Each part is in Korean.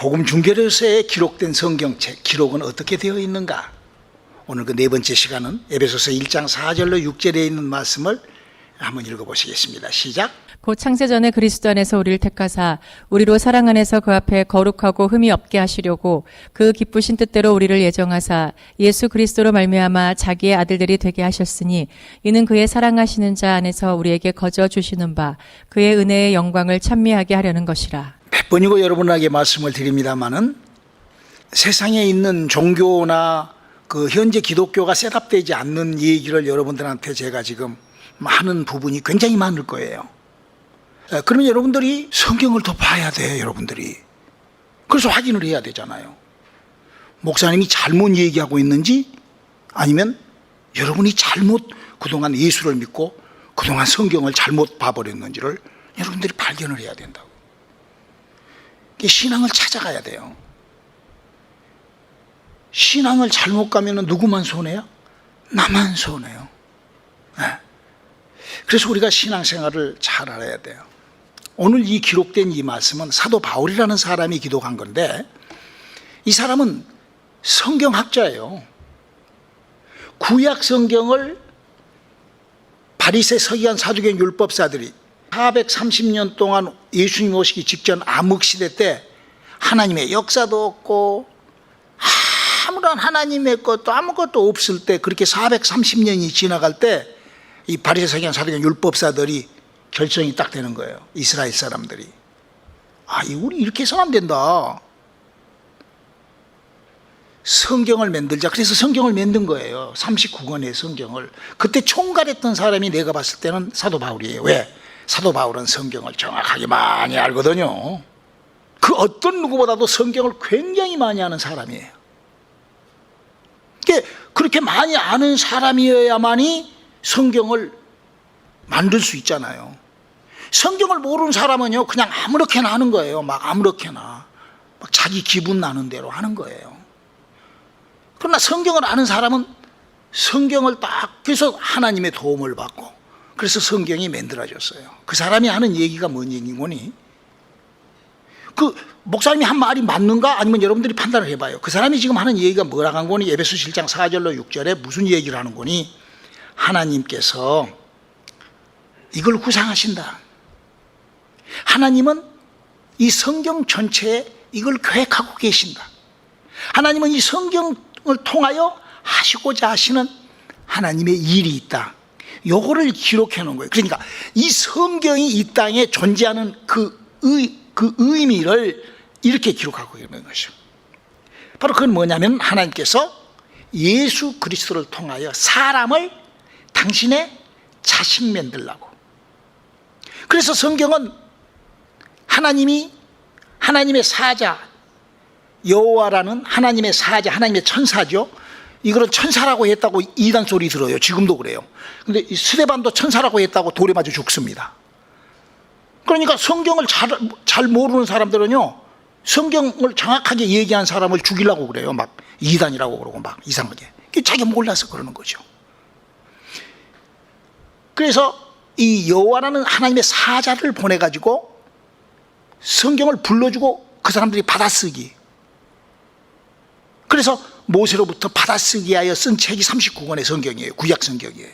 복음 중계로서의 기록된 성경책 기록은 어떻게 되어 있는가? 오늘 그 네 번째 시간은 에베소서 1장 4절로 6절에 있는 말씀을 한번 읽어보시겠습니다. 시작. 곧 창세 전에 그리스도 안에서 우리를 택하사 우리로 사랑 안에서 그 앞에 거룩하고 흠이 없게 하시려고 그 기쁘신 뜻대로 우리를 예정하사 예수 그리스도로 말미암아 자기의 아들들이 되게 하셨으니 이는 그의 사랑하시는 자 안에서 우리에게 거저 주시는 바 그의 은혜의 영광을 찬미하게 하려는 것이라. 몇 번이고 여러분에게 말씀을 드립니다만은 세상에 있는 종교나 그 현재 기독교가 셋업되지 않는 얘기를 여러분들한테 제가 지금 하는 부분이 굉장히 많을 거예요. 에, 그러면 여러분들이 성경을 더 봐야 돼, 여러분들이. 그래서 확인을 해야 되잖아요. 목사님이 잘못 얘기하고 있는지 아니면 여러분이 잘못 그동안 예수를 믿고 그동안 성경을 잘못 봐버렸는지를 여러분들이 발견을 해야 된다고. 신앙을 찾아가야 돼요. 신앙을 잘못 가면 누구만 손해요? 나만 손해요. 네. 그래서 우리가 신앙생활을 잘 알아야 돼요. 오늘 이 기록된 이 말씀은 사도 바울이라는 사람이 기록한 건데 이 사람은 성경학자예요. 구약 성경을 바리새 서기관 사두개인 율법사들이 430년 동안 예수님 오시기 직전 암흑 시대 때 하나님의 역사도 없고 아무런 하나님의 것도 아무것도 없을 때 그렇게 430년이 지나갈 때 이 바리새 서기관 사두개인 율법사들이 결정이 딱 되는 거예요. 이스라엘 사람들이 아, 이 우리 이렇게 해서는 안 된다. 성경을 만들자. 그래서 성경을 만든 거예요. 39권의 성경을. 그때 총괄했던 사람이 내가 봤을 때는 사도 바울이에요. 왜? 사도 바울은 성경을 정확하게 많이 알거든요. 그 어떤 누구보다도 성경을 굉장히 많이 아는 사람이에요. 그게 그렇게 많이 아는 사람이어야만이 성경을 만들 수 있잖아요. 성경을 모르는 사람은요, 그냥 아무렇게나 하는 거예요. 막 아무렇게나. 막 자기 기분 나는 대로 하는 거예요. 그러나 성경을 아는 사람은 성경을 딱 그래서 하나님의 도움을 받고 그래서 성경이 만들어졌어요. 그 사람이 하는 얘기가 뭔 얘기인 거니? 그 목사님이 한 말이 맞는가 아니면 여러분들이 판단을 해봐요. 그 사람이 지금 하는 얘기가 뭐라고 한 거니? 에베소 7장 4절로 6절에 무슨 얘기를 하는 거니? 하나님께서 이걸 구상하신다. 하나님은 이 성경 전체에 이걸 계획하고 계신다. 하나님은 이 성경을 통하여 하시고자 하시는 하나님의 일이 있다. 요거를 기록해 놓은 거예요. 그러니까 이 성경이 이 땅에 존재하는 그, 의, 그 의미를 이렇게 기록하고 있는 것이죠. 바로 그건 뭐냐면 하나님께서 예수 그리스도를 통하여 사람을 당신의 자식 만들라고. 그래서 성경은 하나님이 하나님의 사자 여호와라는 하나님의 사자, 하나님의 천사죠. 이거는 천사라고 했다고 이단 소리 들어요. 지금도 그래요. 근데 이 스데반도 천사라고 했다고 돌에 맞아 죽습니다. 그러니까 성경을 잘, 잘 모르는 사람들은요, 성경을 정확하게 얘기한 사람을 죽이려고 그래요. 막 이단이라고 그러고 막 이상하게. 자기가 몰라서 그러는 거죠. 그래서 이 여호와라는 하나님의 사자를 보내 가지고 성경을 불러주고 그 사람들이 받아쓰기. 그래서 모세로부터 받아쓰기 하여 쓴 책이 39권의 성경이에요. 구약 성경이에요.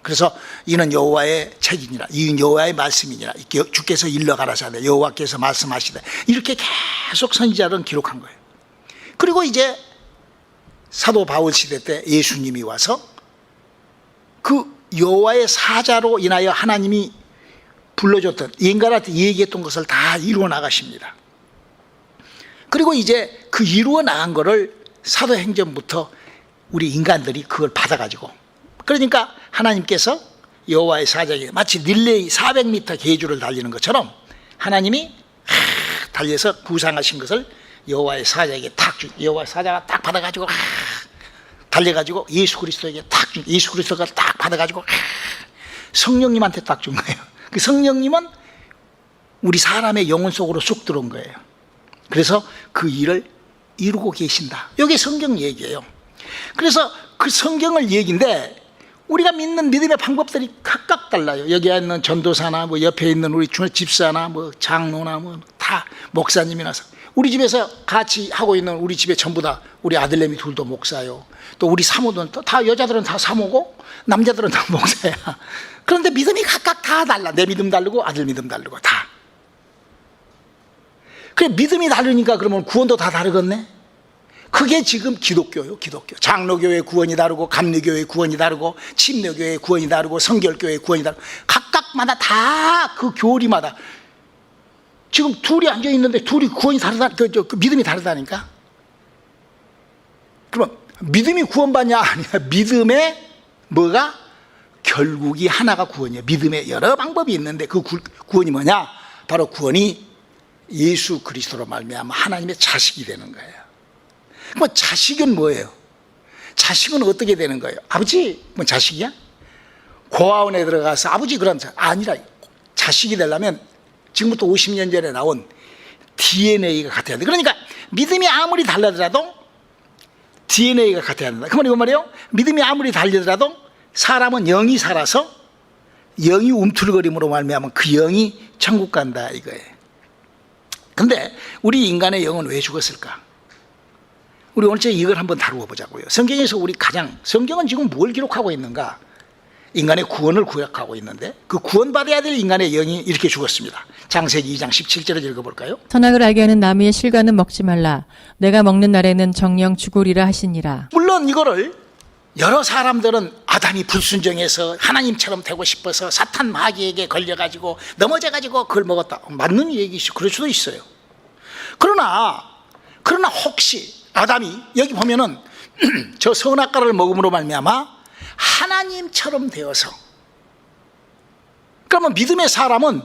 그래서 이는 여호와의 책이니라. 이는 여호와의 말씀이니라. 주께서 일러 가라사대 여호와께서 말씀하시되 이렇게 계속 선지자들은 기록한 거예요. 그리고 이제 사도 바울 시대 때 예수님이 와서 그 여호와의 사자로 인하여 하나님이 불러줬던 인간한테 얘기했던 것을 다 이루어 나가십니다. 그리고 이제 그 이루어 나간 거를 사도행전부터 우리 인간들이 그걸 받아가지고 그러니까 하나님께서 여호와의 사자에게 마치 릴레이 400m 계주를 달리는 것처럼 하나님이 달려서 구상하신 것을 여호와의 사자에게 탁 주, 여호와의 사자가 딱 받아가지고 달려가지고 예수 그리스도에게 딱 준, 예수 그리스도가 딱 받아가지고 성령님한테 딱 준 거예요. 그 성령님은 우리 사람의 영혼 속으로 쑥 들어온 거예요. 그래서 그 일을 이루고 계신다. 이게 성경 얘기예요. 그래서 그 성경을 얘기인데 우리가 믿는 믿음의 방법들이 각각 달라요. 여기 있는 전도사나 뭐 옆에 있는 우리 집사나 뭐 장로나 뭐 다 목사님이나서 우리 집에서 같이 하고 있는 우리 집에 전부 다 우리 아들내미 둘도 목사요. 또 우리 사모들은 또 다 여자들은 다 사모고 남자들은 다 목사야. 그런데 믿음이 각각 다 달라. 내 믿음 다르고 아들 믿음 다르고 다. 그래 믿음이 다르니까 그러면 구원도 다 다르겠네. 그게 지금 기독교요, 기독교. 장로교회 구원이 다르고 감리교회 구원이 다르고 침례교회 구원이 다르고 성결교회 구원이 다르고 각각마다 다 그 교리마다 지금 둘이 앉아 있는데 둘이 구원이 다르다, 그, 저, 그 믿음이 다르다니까. 그러면 믿음이 구원받냐 아니야? 믿음의 뭐가 결국이 하나가 구원이야. 믿음의 여러 방법이 있는데 그 구, 구원이 뭐냐? 바로 구원이 예수 그리스도로 말미암아 하나님의 자식이 되는 거예요. 그럼 자식은 뭐예요? 자식은 어떻게 되는 거예요? 아버지, 뭐 자식이야? 고아원에 들어가서 아버지 자 아니라 자식이 되려면 지금부터 50년 전에 나온 DNA가 같아야 돼. 그러니까 믿음이 아무리 달라더라도 DNA가 같아야 된다. 그 말이 뭔 말이에요? 믿음이 아무리 달리더라도 사람은 영이 살아서 영이 움틀거림으로 말미암아 그 영이 천국 간다 이거예요. 근데 우리 인간의 영은 왜 죽었을까? 우리 오늘 이걸 한번 다루어 보자고요. 성경에서 우리 가장 성경은 지금 뭘 기록하고 있는가? 인간의 구원을 구약하고 있는데 그 구원받아야 될 인간의 영이 이렇게 죽었습니다. 장세기 2장 17절을 읽어볼까요? 선악을 알게 하는 나무의 실과는 먹지 말라. 내가 먹는 날에는 정령 죽으리라 하시니라. 물론 이거를 여러 사람들은 아담이 불순종해서 하나님처럼 되고 싶어서 사탄 마귀에게 걸려가지고 넘어져가지고 그걸 먹었다. 맞는 얘기시 그럴 수도 있어요. 그러나 그러나 혹시 아담이 여기 보면은 저 선악과를 먹음으로 말미암아 하나님처럼 되어서. 그러면 믿음의 사람은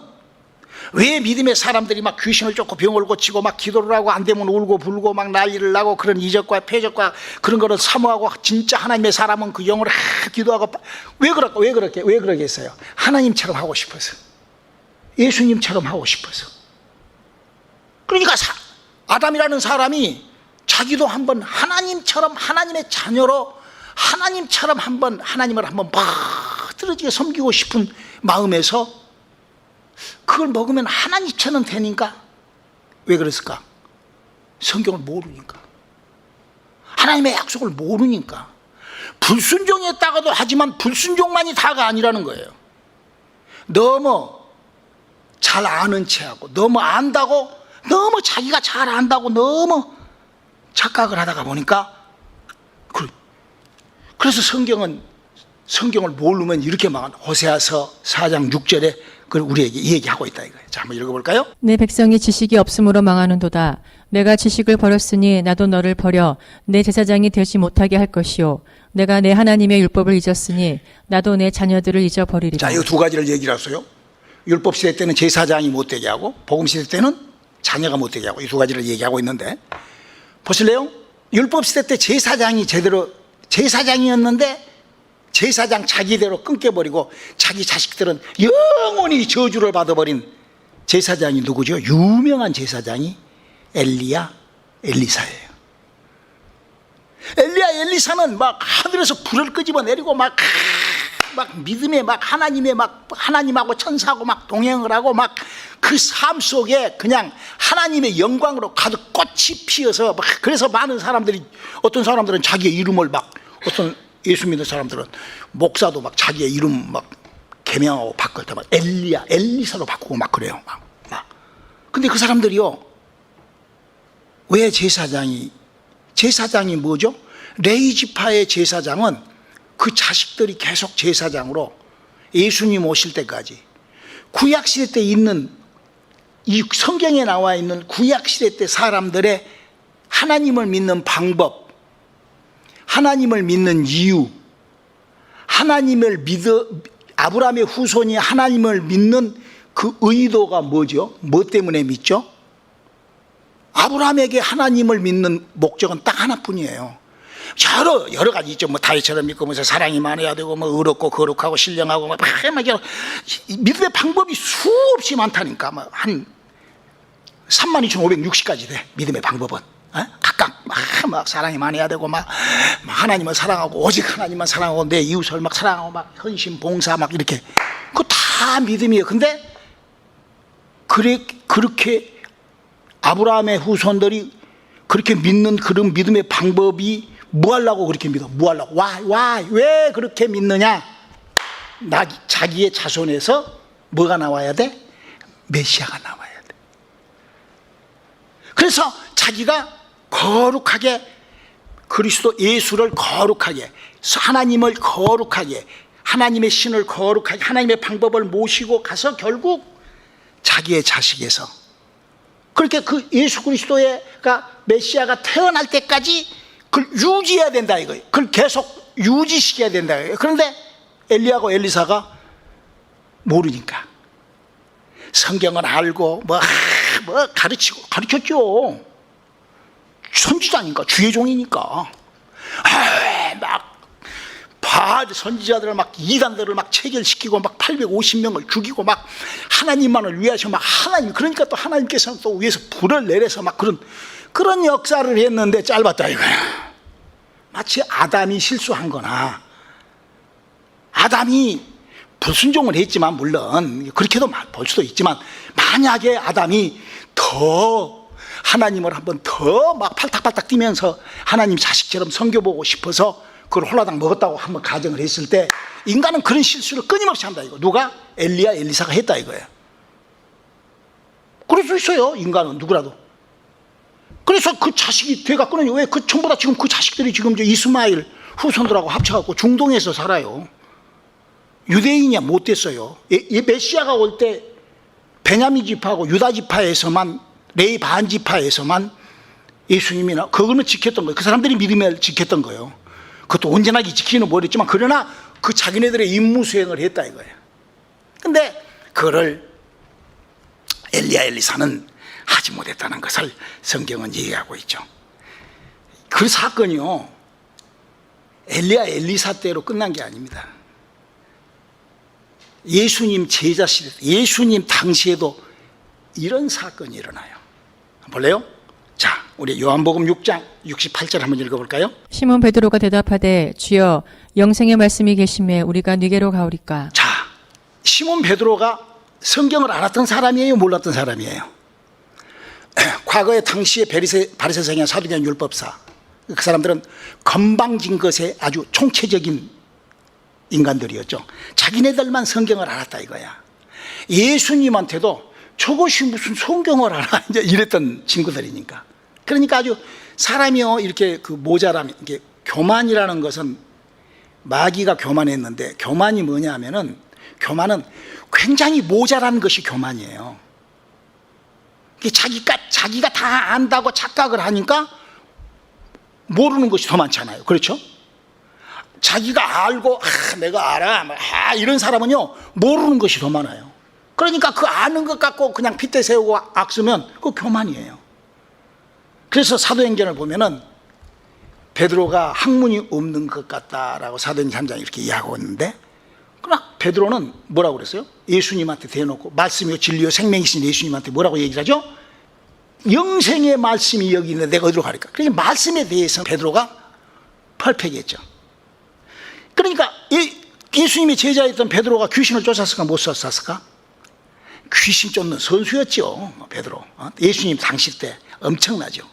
왜 믿음의 사람들이 막 귀신을 쫓고 병을 고치고 막 기도를 하고 안 되면 울고 불고 막 난리를 나고 그런 이적과 폐적과 그런 거를 사모하고 진짜 하나님의 사람은 그 영을 하 기도하고 왜 그럴까? 왜 그렇게 왜 그러겠어요? 하나님처럼 하고 싶어서. 예수님처럼 하고 싶어서. 그러니까 사- 아담이라는 사람이 자기도 한번 하나님처럼 하나님의 자녀로 하나님처럼 한번 하나님을 한번 빠뜨려지게 섬기고 싶은 마음에서 그걸 먹으면 하나님처럼 되니까 왜 그랬을까? 성경을 모르니까. 하나님의 약속을 모르니까. 불순종했다가도 하지만 불순종만이 다가 아니라는 거예요. 너무 잘 아는 체하고 너무 안다고 너무 자기가 잘 안다고 너무 착각을 하다가 보니까 그- 그래서 성경은 성경을 모르면 이렇게 망한 호세아서 4장 6절에 그걸 우리에게 얘기하고 있다 이거예요. 자, 한번 읽어볼까요? 내 백성이 지식이 없음으로 망하는도다. 내가 지식을 버렸으니 나도 너를 버려 내 제사장이 되지 못하게 할 것이요. 내가 내 하나님의 율법을 잊었으니 나도 내 자녀들을 잊어버리리라. 자, 이 두 가지를 얘기를 했어요. 율법 시대 때는 제사장이 못 되게 하고 복음 시대 때는 자녀가 못 되게 하고 이 두 가지를 얘기하고 있는데 보실래요? 율법 시대 때 제사장이 제대로 제사장이었는데 제사장 자기대로 끊겨버리고 자기 자식들은 영원히 저주를 받아버린 제사장이 누구죠? 유명한 제사장이 엘리야 엘리사예요. 엘리야 엘리사는 막 하늘에서 불을 끄집어 내리고 막, 막 믿음에 막 하나님의 막 하나님하고 천사하고 막 동행을 하고 막 그 삶 속에 그냥 하나님의 영광으로 가득 꽃이 피어서 막 그래서 많은 사람들이 어떤 사람들은 자기의 이름을 막 어떤 예수 믿는 사람들은 목사도 막 자기의 이름 막 개명하고 바꿀 때 막 엘리야 엘리사로 바꾸고 막 그래요 막, 막. 근데 그 사람들이요 왜 제사장이 제사장이 뭐죠? 레이 지파의 제사장은 그 자식들이 계속 제사장으로 예수님 오실 때까지 구약 시대 때 있는 이 성경에 나와 있는 구약 시대 때 사람들의 하나님을 믿는 방법, 하나님을 믿는 이유, 하나님을 믿어 아브라함의 후손이 하나님을 믿는 그 의도가 뭐죠? 뭐 때문에 믿죠? 아브라함에게 하나님을 믿는 목적은 딱 하나뿐이에요. 여러 여러 가지 있죠. 뭐 다윗처럼 믿고 무슨 사랑이 많아야 되고 뭐 의롭고 거룩하고 신령하고 막, 막, 막 여러- 이 믿음의 방법이 수없이 많다니까. 뭐한 32,560가지 돼. 믿음의 방법은. 어? 각각 막, 막 사랑이 많아야 되고 막, 막 하나님을 사랑하고 오직 하나님만 사랑하고 내 이웃을 막 사랑하고 막 헌신 봉사 막 이렇게 그거 다 믿음이에요. 근데 그래 그렇게 아브라함의 후손들이 그렇게 믿는 그런 믿음의 방법이 뭐 하려고 그렇게 믿어? 뭐 하려고? 와, 와, 왜 그렇게 믿느냐? 나, 자기의 자손에서 뭐가 나와야 돼? 메시아가 나와야 돼. 그래서 자기가 거룩하게 그리스도 예수를 거룩하게 하나님을 거룩하게 하나님의 신을 거룩하게 하나님의 방법을 모시고 가서 결국 자기의 자식에서 그렇게 그 예수 그리스도가 메시아가 태어날 때까지 그걸 유지해야 된다 이거예요. 그걸 계속 유지시켜야 된다 이거예요. 그런데 엘리야고 엘리사가 모르니까 성경을 알고 뭐, 아, 뭐 가르치고 가르쳤죠. 선지자니까 주의 종이니까. 아, 막 바알 선지자들을 막 이단들을 막 체결시키고 막 850명을 죽이고 막 하나님만을 위하셔 막 하나님 그러니까 또 하나님께서는 또 위에서 불을 내려서 막 그런 그런 역사를 했는데 짧았다 이거야. 마치 아담이 실수한 거나. 아담이 불순종을 했지만 물론 그렇게도 볼 수도 있지만 만약에 아담이 더 하나님을 한번 더 막 팔딱팔딱 뛰면서 하나님 자식처럼 섬겨보고 싶어서 그걸 홀라당 먹었다고 한번 가정을 했을 때 인간은 그런 실수를 끊임없이 한다 이거. 누가? 엘리야 엘리사가 했다 이거예요. 그럴 수 있어요 인간은 누구라도. 그래서 그 자식이 돼갖고는 왜 그 전부 다 지금 그 자식들이 지금 저 이스마일 후손들하고 합쳐갖고 중동에서 살아요? 유대인이야 못 됐어요. 이- 이 메시아가 올 때 베냐민 지파하고 유다 지파에서만 레이 반 지파에서만 예수님이 나 그거는 지켰던 거예요. 그 사람들이 믿음을 지켰던 거예요. 그것도 온전하게 지키는 모르겠지만 그러나 그 자기네들의 임무 수행을 했다 이거예요. 근데 그거를 엘리야 엘리사는 하지 못했다는 것을 성경은 얘기하고 있죠. 그 사건이요. 엘리야 엘리사 때로 끝난 게 아닙니다. 예수님 제자 시대, 예수님 당시에도 이런 사건이 일어나요. 볼래요? 자, 우리 요한복음 6장 68절 한번 읽어볼까요? 시몬 베드로가 대답하되 주여 영생의 말씀이 계심에 우리가 네게로 가오리까 자, 시몬 베드로가 성경을 알았던 사람이에요, 몰랐던 사람이에요. 과거에 당시에 베리세, 바리새성이나 사두개인 율법사 그 사람들은 건방진 것에 아주 총체적인 인간들이었죠. 자기네들만 성경을 알았다 이거야. 예수님한테도 저것이 무슨 성경을 알아 이제 이랬던 친구들이니까. 그러니까 아주 사람이요 이렇게 그 모자람 이게 교만이라는 것은 마귀가 교만했는데 교만이 뭐냐면은 교만은 굉장히 모자란 것이 교만이에요. 자기가 자기가 다 안다고 착각을 하니까 모르는 것이 더 많잖아요. 그렇죠? 자기가 알고 아, 내가 알아 뭐, 아, 이런 사람은요 모르는 것이 더 많아요. 그러니까 그 아는 것 갖고 그냥 핏대 세우고 악쓰면 그 교만이에요. 그래서 사도행전을 보면은 베드로가 학문이 없는 것 같다라고 사도행전 3장 이렇게 이야기하고 있는데 그러나 베드로는 뭐라고 그랬어요? 예수님한테 대놓고 말씀이요 진리요 생명이신 예수님한테 뭐라고 얘기를 하죠? 영생의 말씀이 여기 있는데 내가 어디로 가릴까? 그러니까 말씀에 대해서 베드로가 펄펙했죠. 그러니까 예, 예수님이 제자였던 베드로가 귀신을 쫓았을까 못 쫓았을까? 귀신 쫓는 선수였죠 베드로. 어? 예수님 당시 때 엄청나죠.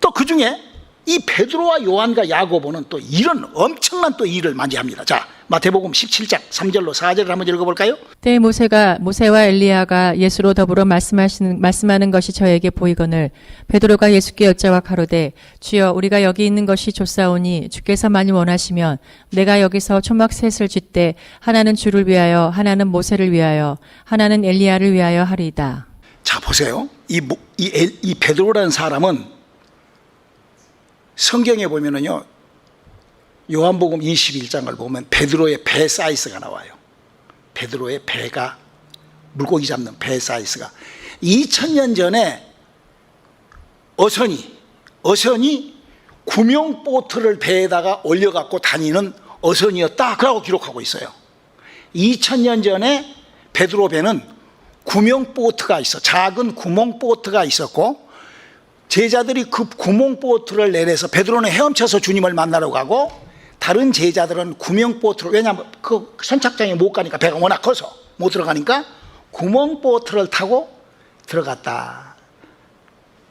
또 그 중에 이 베드로와 요한과 야고보는 또 이런 엄청난 또 일을 많이 합니다. 자 마태복음 17장 3절로 4절을 한번 읽어볼까요? 때 모세가 모세와 엘리야가 예수로 더불어 말씀하시는 말씀하는 것이 저에게 보이거늘 베드로가 예수께 여짜와 가로되 주여 우리가 여기 있는 것이 좋사오니 주께서 많이 원하시면 내가 여기서 초막 셋을 쥐때 하나는 주를 위하여 하나는 모세를 위하여 하나는 엘리야를 위하여 하리이다. 자 보세요 이, 모- 이, 엘- 이 베드로라는 사람은 성경에 보면은요 요한복음 21장을 보면 베드로의 배 사이즈가 나와요. 베드로의 배가 물고기 잡는 배 사이즈가. 2000년 전에 어선이 어선이 구명 보트를 배에다가 올려 갖고 다니는 어선이었다 그라고 기록하고 있어요. 2000년 전에 베드로 배는 구명 보트가 있어 작은 구멍 보트가 있었고 제자들이 그 구멍 보트를 내려서 베드로는 헤엄쳐서 주님을 만나러 가고 다른 제자들은 구명보트를 왜냐하면 그 선착장에 못 가니까 배가 워낙 커서 못 들어가니까 구멍보트를 타고 들어갔다.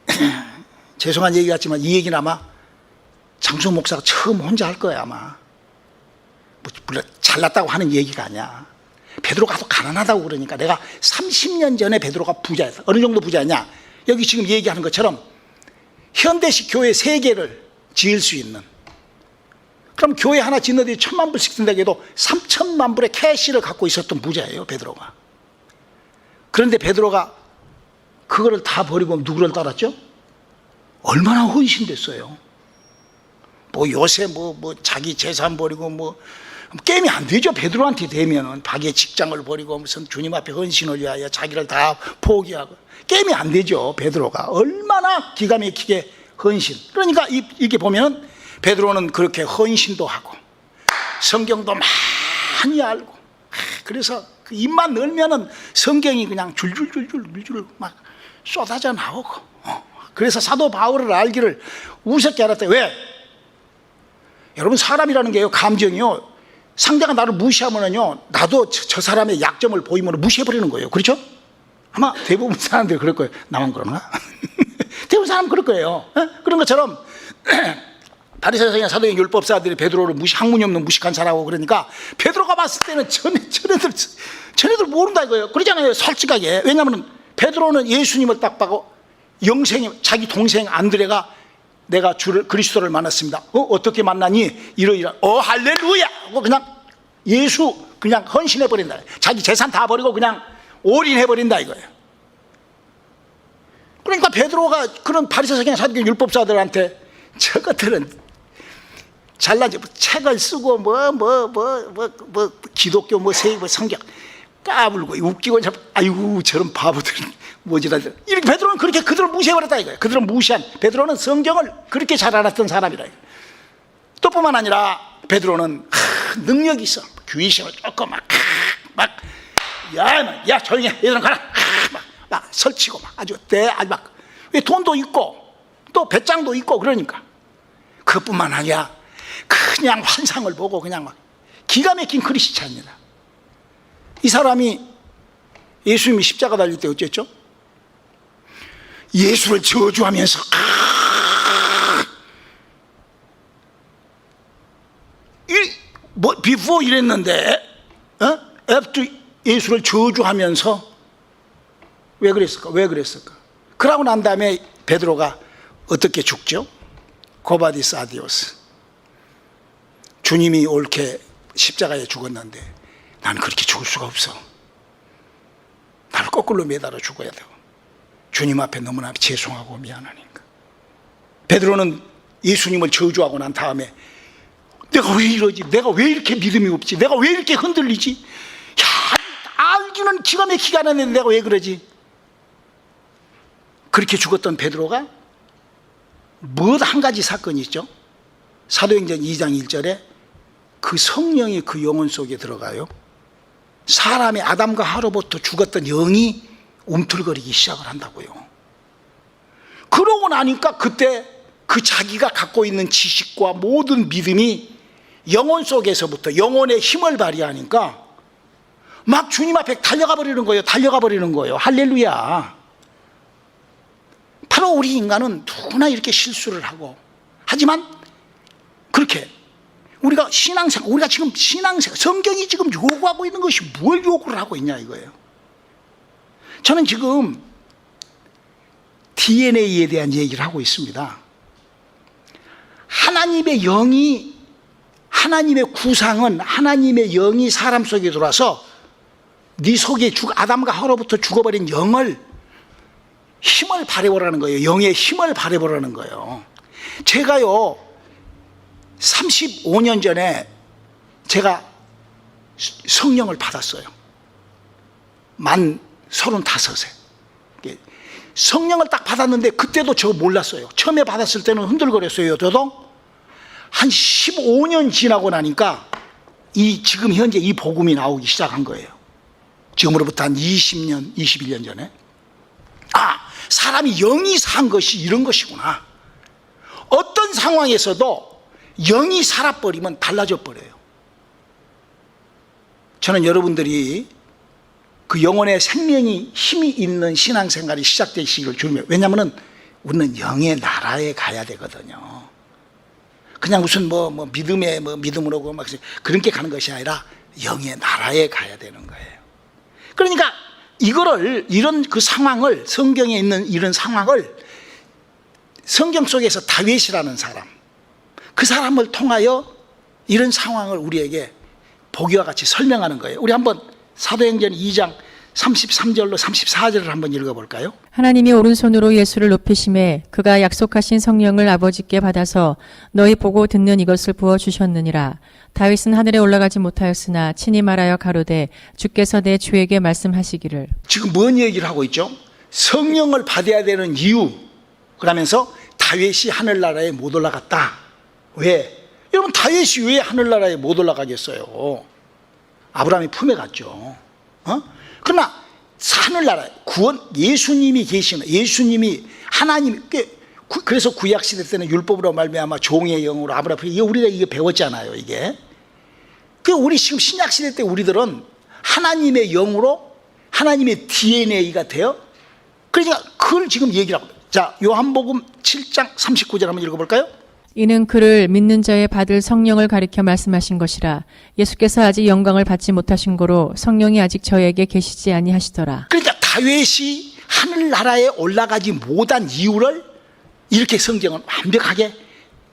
죄송한 얘기 같지만 이 얘기는 아마 장수 목사가 처음 혼자 할 거예요 아마. 뭐, 물론 잘났다고 하는 얘기가 아니야. 베드로가 더 가난하다고 그러니까 내가 30년 전에 베드로가 부자였어. 어느 정도 부자냐? 여기 지금 얘기하는 것처럼 현대식 교회 세 개를 지을 수 있는 그럼 교회 하나 짓는데 천만 불씩 든다고 해도 3천만 불의 캐시를 갖고 있었던 부자예요 베드로가 그런데 베드로가 그거를 다 버리고 누구를 따랐죠? 얼마나 헌신됐어요. 뭐 요새 뭐, 뭐 자기 재산 버리고 뭐 게임이 안 되죠. 베드로한테 되면은 자기의 직장을 버리고 무슨 주님 앞에 헌신을 위하여 자기를 다 포기하고 게임이 안 되죠. 베드로가 얼마나 기가 막히게 헌신. 그러니까 이, 이게 보면 베드로는 그렇게 헌신도 하고 성경도 많이 알고 그래서 그 입만 열면은 성경이 그냥 줄줄줄줄 줄줄 막 쏟아져 나오고 어. 그래서 사도 바울을 알기를 우습게 알았대 왜? 여러분 사람이라는 게요 감정이요 상대가 나를 무시하면은요 나도 저, 저 사람의 약점을 보이면 무시해버리는 거예요 그렇죠? 아마 대부분 사람들이 그럴 거예요 나만 그러나? 대부분 사람 그럴 거예요 어? 그런 것처럼 바리새인의 사도행 율법사들이 베드로를 무시 학문이 없는 무식한 사람하고 그러니까 베드로가 봤을 때는 전에 전애들 전애들 모른다 이거예요. 그러잖아요. 솔직하게. 왜냐하면 베드로는 예수님을 딱 봐고 영생이 자기 동생 안드레가 내가 주를 그리스도를 만났습니다. 어 어떻게 만나니? 이러이러. 어 할렐루야. 하고 그냥 예수 그냥 헌신해 버린다. 자기 재산 다 버리고 그냥 올인해 버린다 이거예요. 그러니까 베드로가 그런 바리새인 사도교 율법사들한테 저것들은 잘나지 뭐 책을 쓰고 뭐 뭐 뭐 뭐 뭐 기독교 뭐 세계 뭐 성경. 까불고 웃기고 참 아이고 저런 바보들은 뭐지라들 이렇게 베드로는 그렇게 그들을 무시해버렸다 이거예요. 그들은 무시한 베드로는 성경을 그렇게 잘 알았던 사람이라. 또 뿐만 아니라 베드로는 하, 능력이 있어. 귀신을 쫓고 막 막 야 야 조용히 해. 얘들은 가라. 막, 막 설치고 막 아주 대 아주 막왜 돈도 있고 또 배짱도 있고 그러니까. 그뿐만 아니라 그냥 환상을 보고 그냥 막 기가 막힌 크리스찬입니다. 이 사람이 예수님이 십자가 달릴 때 어쨌죠? 예수를 저주하면서 아! 이, 뭐 before 이랬는데 어? after 예수를 저주하면서 왜 그랬을까? 왜 그랬을까? 그러고 난 다음에 베드로가 어떻게 죽죠? 고바디스 아디오스 주님이 옳게 십자가에 죽었는데 나는 그렇게 죽을 수가 없어 나를 거꾸로 매달아 죽어야 되고 주님 앞에 너무나 죄송하고 미안하니까 베드로는 예수님을 저주하고 난 다음에 내가 왜 이러지? 내가 왜 이렇게 믿음이 없지? 내가 왜 이렇게 흔들리지? 야, 알기는 기가 막히게 하는데 내가 왜 그러지? 그렇게 죽었던 베드로가 무엇 한 가지 사건이 있죠. 사도행전 2장 1절에 그 성령이 그 영혼 속에 들어가요. 사람의 아담과 하로부터 죽었던 영이 움틀거리기 시작을 한다고요. 그러고 나니까 그때 그 자기가 갖고 있는 지식과 모든 믿음이 영혼 속에서부터 영혼의 힘을 발휘하니까 막 주님 앞에 달려가 버리는 거예요. 달려가 버리는 거예요. 할렐루야. 바로 우리 인간은 누구나 이렇게 실수를 하고 하지만 그렇게 우리가 신앙생활 우리가 지금 신앙생활 성경이 지금 요구하고 있는 것이 뭘 요구를 하고 있냐 이거예요 저는 지금 DNA에 대한 얘기를 하고 있습니다 하나님의 영이 하나님의 구상은 하나님의 영이 사람 속에 들어와서 네 속에 죽 아담과 하로부터 죽어버린 영을 힘을 발휘보라는 거예요. 영의 힘을 발휘보라는 거예요. 제가요, 35년 전에 제가 성령을 받았어요. 만 35세. 성령을 딱 받았는데 그때도 저 몰랐어요. 처음에 받았을 때는 흔들거렸어요. 저도 한 15년 지나고 나니까 이 지금 현재 이 복음이 나오기 시작한 거예요. 지금으로부터 한 20년, 21년 전에. 아, 사람이 영이 산 것이 이런 것이구나. 어떤 상황에서도 영이 살아버리면 달라져 버려요. 저는 여러분들이 그 영혼의 생명이 힘이 있는 신앙생활이 시작되시기를 주님 왜냐하면 우리는 영의 나라에 가야 되거든요. 그냥 무슨 뭐, 뭐 믿음의 뭐 믿음으로 그막 그렇게 가는 것이 아니라 영의 나라에 가야 되는 거예요. 그러니까 이거를 이런 그 상황을 성경에 있는 이런 상황을 성경 속에서 다윗이라는 사람 그 사람을 통하여 이런 상황을 우리에게 보기와 같이 설명하는 거예요. 우리 한번 사도행전 2장 33절로 34절을 한번 읽어볼까요? 하나님이 오른손으로 예수를 높이심에 그가 약속하신 성령을 아버지께 받아서 너희 보고 듣는 이것을 부어 주셨느니라. 다윗은 하늘에 올라가지 못하였으나 친히 말하여 가로되 주께서 내 주에게 말씀하시기를 지금 뭔 얘기를 하고 있죠? 성령을 받아야 되는 이유 그러면서 다윗이 하늘나라에 못 올라갔다. 왜? 여러분 다윗이 왜 하늘나라에 못 올라가겠어요? 아브라함이 품에 갔죠. 어? 그러나 하늘나라 구원 예수님이 계시는 예수님이 하나님 그- 구- 그래서 구약 시대 때는 율법으로 말미암아 종의 영으로 아브라함 이게 우리가 이게 배웠잖아요 이게 그 우리 지금 신약 시대 때 우리들은 하나님의 영으로 하나님의 DNA가 돼요. 그러니까 그걸 지금 얘기를 하고. 자, 요한복음 7장 39절 한번 읽어볼까요? 이는 그를 믿는 자의 받을 성령을 가리켜 말씀하신 것이라 예수께서 아직 영광을 받지 못하신 고로 성령이 아직 저에게 계시지 아니하시더라. 그러니까 다윗이 하늘나라에 올라가지 못한 이유를 이렇게 성경은 완벽하게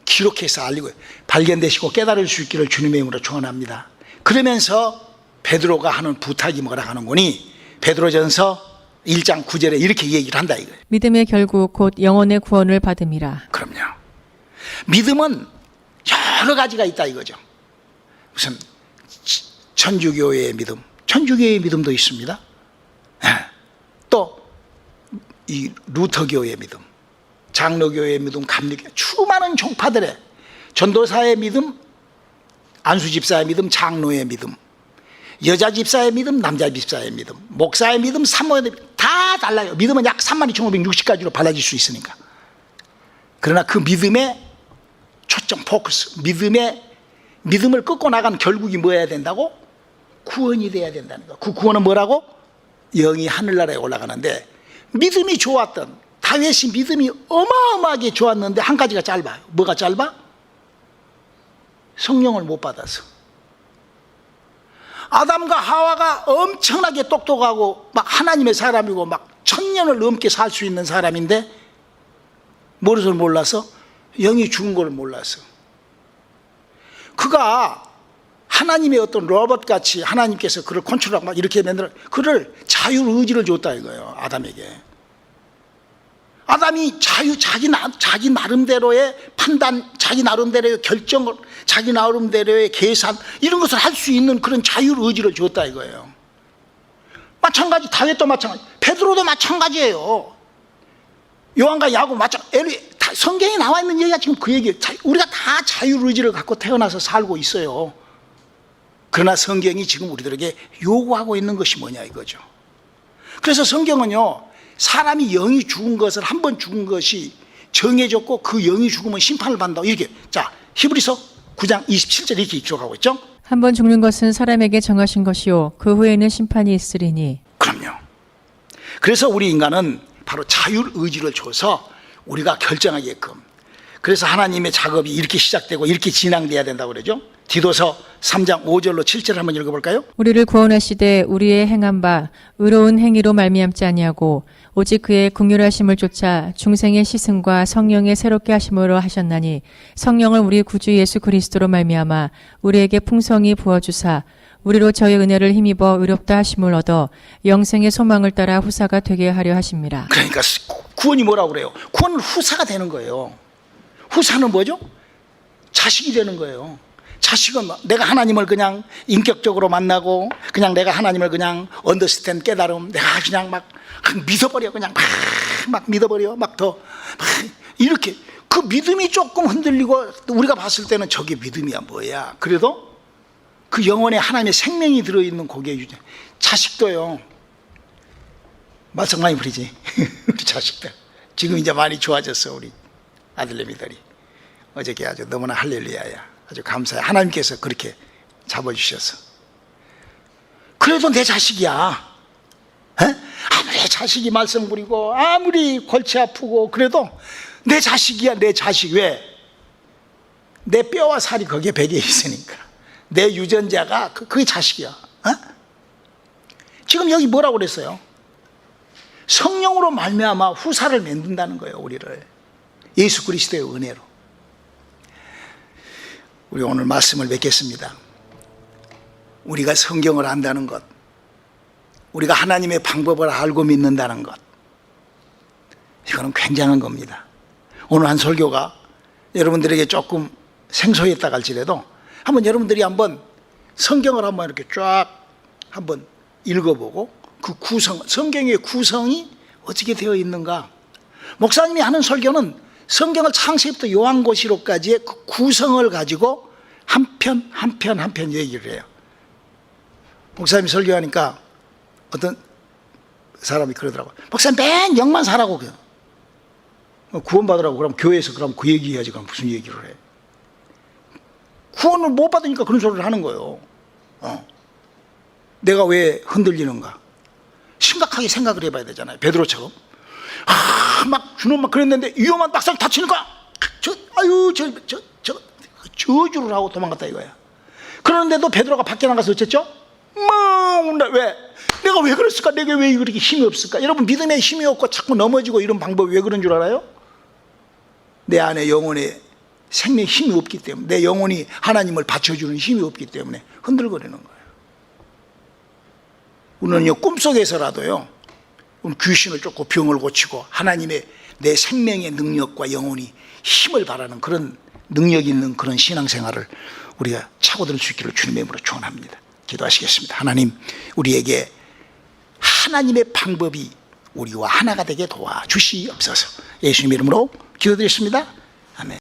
기록해서 알리고 발견되시고 깨달을 수 있기를 주님의 이름으로 축원합니다. 그러면서 베드로가 하는 부탁이 뭐라 하는 거니? 베드로전서 1장 9절에 이렇게 얘기를 한다 이거예요. 믿음의 결국 곧 영혼의 구원을 받음이라. 그럼요. 믿음은 여러 가지가 있다 이거죠. 무슨 치- 천주교의 믿음, 천주교의 믿음도 있습니다. 또 이 루터교의 믿음, 장로교의 믿음, 감리교 수많은 종파들의 전도사의 믿음, 안수 집사의 믿음, 장로의 믿음, 여자 집사의 믿음, 남자 집사의 믿음, 목사의 믿음, 사모의 믿음 다 달라요. 믿음은 약 32,560가지로 달라질 수 있으니까. 그러나 그 믿음의 초점 포커스 믿음의 믿음을 끊고 나간 결국이 뭐여야 된다고 구원이 돼야 된다는 거. 그 구원은 뭐라고? 영이 하늘나라에 올라가는데 믿음이 좋았던 다윗이 믿음이 어마어마하게 좋았는데 한 가지가 짧아요. 뭐가 짧아? 성령을 못 받아서. 아담과 하와가 엄청나게 똑똑하고 막 하나님의 사람이고 막 천년을 넘게 살 수 있는 사람인데 무엇을 몰라서 영이 죽은 걸 몰라서. 그가 하나님의 어떤 로봇 같이 하나님께서 그를 컨트롤하고 막 이렇게 만들어 그를 자유 의지를 줬다 이거예요 아담에게. 아담이 자유 자기 나, 자기 나름대로의 판단 자기 나름대로의 결정을 자기 나름대로의 계산 이런 것을 할 수 있는 그런 자유 의지를 줬다 이거예요. 마찬가지 다윗도 마찬가지 베드로도 마찬가지예요. 요한과 야고 마찬 엘리 다 성경에 나와 있는 얘기가 지금 그 얘기예요. 자- 우리가 다 자유 의지를 갖고 태어나서 살고 있어요. 그러나 성경이 지금 우리들에게 요구하고 있는 것이 뭐냐 이거죠. 그래서 성경은요. 사람이 영이 죽은 것을 한 번 죽은 것이 정해졌고 그 영이 죽으면 심판을 받는다. 이렇게. 자, 히브리서 9장 27절 이렇게 기록하고 있죠. 한 번 죽는 것은 사람에게 정하신 것이요 그 후에는 심판이 있으리니 그럼요. 그래서 우리 인간은 바로 자유 의지를 줘서 우리가 결정하게끔. 그래서 하나님의 작업이 이렇게 시작되고 이렇게 진행돼야 된다고 그러죠. 디도서 3장 5절로 7절 한번 읽어볼까요? 우리를 구원하시되 우리의 행한 바 의로운 행위로 말미암지 아니하고 오직 그의 궁휼하심을 쫓아 중생의 시승과 성령의 새롭게 하심으로 하셨나니 성령을 우리 구주 예수 그리스도로 말미암아 우리에게 풍성히 부어 주사 우리로 저의 은혜를 힘입어 의롭다 하심을 얻어 영생의 소망을 따라 후사가 되게 하려 하심이라. 그러니까 구- 구원이 뭐라고 그래요? 구원은 후사가 되는 거예요. 후사는 뭐죠? 자식이 되는 거예요. 자식은 뭐 내가 하나님을 그냥 인격적으로 만나고 그냥 내가 하나님을 그냥 언더스탠 깨달음 내가 그냥 막 믿어버려 그냥 막, 막 믿어버려 막 더 이렇게 그 믿음이 조금 흔들리고 우리가 봤을 때는 저게 믿음이야 뭐야 그래도 그 영혼에 하나님의 생명이 들어있는 고개 유지 자식도요 많이 부리지 우리 자식들. 지금 이제 많이 좋아졌어 우리 아들내미들이. 어저께 아주 너무나 할렐루야야. 아주 감사해. 하나님께서 그렇게 잡아주셔서. 그래도 내 자식이야. 에? 아무리 자식이 말썽 부리고 아무리 골치 아프고 그래도 내 자식이야 내 자식. 왜? 내 뼈와 살이 거기에 배겨 있으니까. 내 유전자가 그, 그게 자식이야. 어? 지금 여기 뭐라고 그랬어요? 성령으로 말미암아 후사를 만든다는 거예요 우리를. 예수 그리스도의 은혜로. 우리 오늘 말씀을 맺겠습니다. 우리가 성경을 안다는 것 우리가 하나님의 방법을 알고 믿는다는 것 이거는 굉장한 겁니다. 오늘 한 설교가 여러분들에게 조금 생소했다 할지라도 한번 여러분들이 한번 성경을 한번 이렇게 쫙 한번 읽어보고 그 구성 성경의 구성이 어떻게 되어 있는가? 목사님이 하는 설교는 성경을 창세부터 요한고시로까지의 그 구성을 가지고 한 편 한 편 한 편 얘기를 해요. 목사님이 설교하니까 어떤 사람이 그러더라고요. 목사님 맨 영만 사라고 그래요. 구원받으라고. 그럼 교회에서 그럼 그 얘기 해야지. 그럼 무슨 얘기를 해. 구원을 못 받으니까 그런 소리를 하는 거예요. 어. 내가 왜 흔들리는가 심각하게 생각을 해봐야 되잖아요 베드로처럼 아 막 주는 막 그랬는데 위험한 막상 다치니까 저 아유 저 저 저 저주를 하고 도망갔다 이거야 그러는데도 베드로가 밖에 나가서 어쨌죠? 막 왜? 내가 왜 그랬을까? 내가 왜 그렇게 힘이 없을까? 여러분 믿음에 힘이 없고 자꾸 넘어지고 이런 방법이 왜 그런 줄 알아요? 내 안에 영혼에 생명 힘이 없기 때문에 내 영혼이 하나님을 받쳐주는 힘이 없기 때문에 흔들거리는 거예요. 우리는요 꿈속에서라도요 귀신을 쫓고 병을 고치고 하나님의 내 생명의 능력과 영혼이 힘을 바라는 그런 능력 있는 그런 신앙생활을 우리가 차고들 수 있기를 주님의 이름으로 축원합니다. 기도하시겠습니다. 하나님 우리에게 하나님의 방법이 우리와 하나가 되게 도와주시옵소서. 예수님 이름으로 기도드렸습니다.